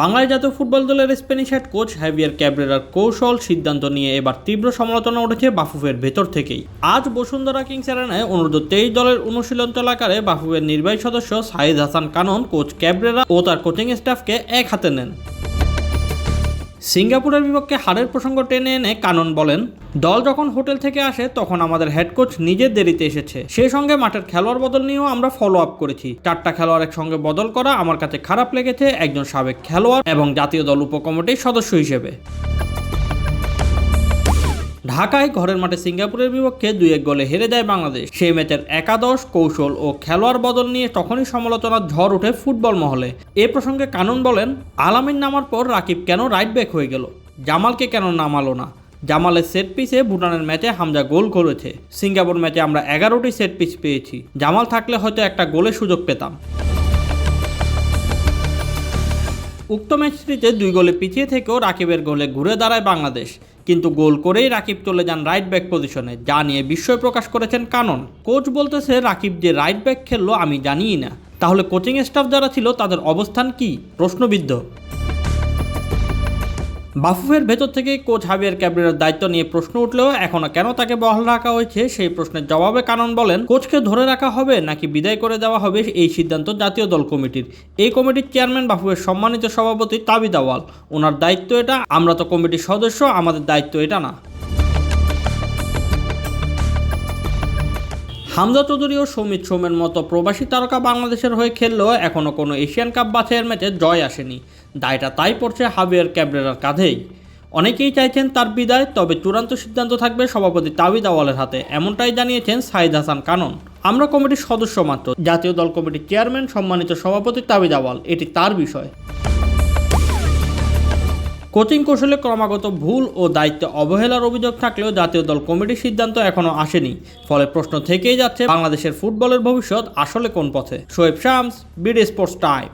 বাংলাদেশ জাতীয় ফুটবল দলের Spanish head coach Javier ক্যাবরেরার কৌশল সিদ্ধান্ত নিয়ে এবার তীব্র সমালোচনা উঠেছে বাফুফের ভেতর থেকেই। আজ বসুন্ধরা কিংস অ্যারেনায় অনুরোধ তেইশ দলের অনুশীলন চলাকালে বাফুফের নির্বাহী সদস্য সাইদ হাসান কানন, কোচ ক্যাবরেরা ও তার কোচিং স্টাফকে এক হাতে নেন। সিঙ্গাপুরের বিপক্ষে হারের প্রসঙ্গ টেনে এনে কানন বলেন, দল যখন হোটেল থেকে আসে, তখন আমাদের হেড কোচ নিজের দেরিতে এসেছে। সেই সঙ্গে মাঠের খেলোয়াড় বদল নিয়েও আমরা ফলো আপ করেছি। চারটা খেলোয়াড়ের সঙ্গে বদল করা আমার কাছে খারাপ লেগেছে একজন সাবেক খেলোয়াড় এবং জাতীয় দল উপকমিটির সদস্য হিসেবে। ঢাকায় ঘরের মাঠে সিঙ্গাপুরের বিপক্ষে দুই এক গোলে হেরে যায় বাংলাদেশ। সেই ম্যাচের একাদশ, কৌশল ও খেলোয়াড় বদল নিয়ে তখনই সমালোচনার ঝড় ওঠে ফুটবল মহলে। এ প্রসঙ্গে কানুন বলেন, আলামিন নামার পর রাকিব কেন রাইট ব্যাক হয়ে গেল? জামালকে কেন নামালো না? জামালের সেট পিসে ভুটানের ম্যাচে হামজা গোল করেছে। সিঙ্গাপুর ম্যাচে আমরা এগারোটি সেট পিস পেয়েছি। জামাল থাকলে হয়তো একটা গোলের সুযোগ পেতাম। উক্ত ম্যাচটিতে দুই গোলে পিছিয়ে থেকেও রাকিবের গোলে ঘুরে দাঁড়ায় বাংলাদেশ। কিন্তু গোল করেই রাকিব চলে যান রাইট ব্যাক পজিশনে যা নিয়ে বিস্ময় প্রকাশ করেছেন কানন। কোচ বলতেছে, রাকিব যে রাইট ব্যাক খেললো, আমি জানিই না। তাহলে কোচিং স্টাফ যারা ছিল, তাদের অবস্থান কি? প্রশ্নবিদ্ধ। বাফুফের ভেতর থেকে কোচ হাবিয়ার ক্যাবরেরার দায়িত্ব নিয়ে প্রশ্ন উঠলেও এখনও কেন তাকে বহাল রাখা হয়েছে সেই প্রশ্নের জবাবে কানন বলেন, কোচকে ধরে রাখা হবে নাকি বিদায় করে দেওয়া হবে এই সিদ্ধান্ত জাতীয় দল কমিটির। এই কমিটির চেয়ারম্যান বাফুফের সম্মানিত সভাপতি তাবিদাওয়াল ওনার দায়িত্ব এটা, আমরা তো কমিটির সদস্য, আমাদের দায়িত্ব এটা না। হামজা চৌধুরী ও সৌমিত সোমের মতো প্রবাসী তারকা বাংলাদেশের হয়ে খেললেও এখনও কোনো এশিয়ান কাপ বাছাইয়ের ম্যাচে জয় আসেনি। দায়টা তাই পড়ছে হাবিয়ার ক্যাবরেরার কাঁধেই। অনেকেই চাইছেন তার বিদায়, তবে চূড়ান্ত সিদ্ধান্ত থাকবে সভাপতি তাবিদ আওয়ালের হাতে, এমনটাই জানিয়েছেন সাইদ হাসান কানন। আমরা কমিটির সদস্য মাত্র। জাতীয় দল কমিটির চেয়ারম্যান, সম্মানিত সভাপতি তাবিদ আওয়াল, এটি তার বিষয়। কোচিং কৌশলে ক্রমাগত ভুল ও দায়িত্বে অবহেলার অভিযোগ থাকলেও জাতীয় দল কমিটির সিদ্ধান্ত এখনও আসেনি। ফলে প্রশ্ন থেকেই যাচ্ছে বাংলাদেশের ফুটবলের ভবিষ্যৎ আসলে কোন পথে? Shoaib Shams, BD sports time.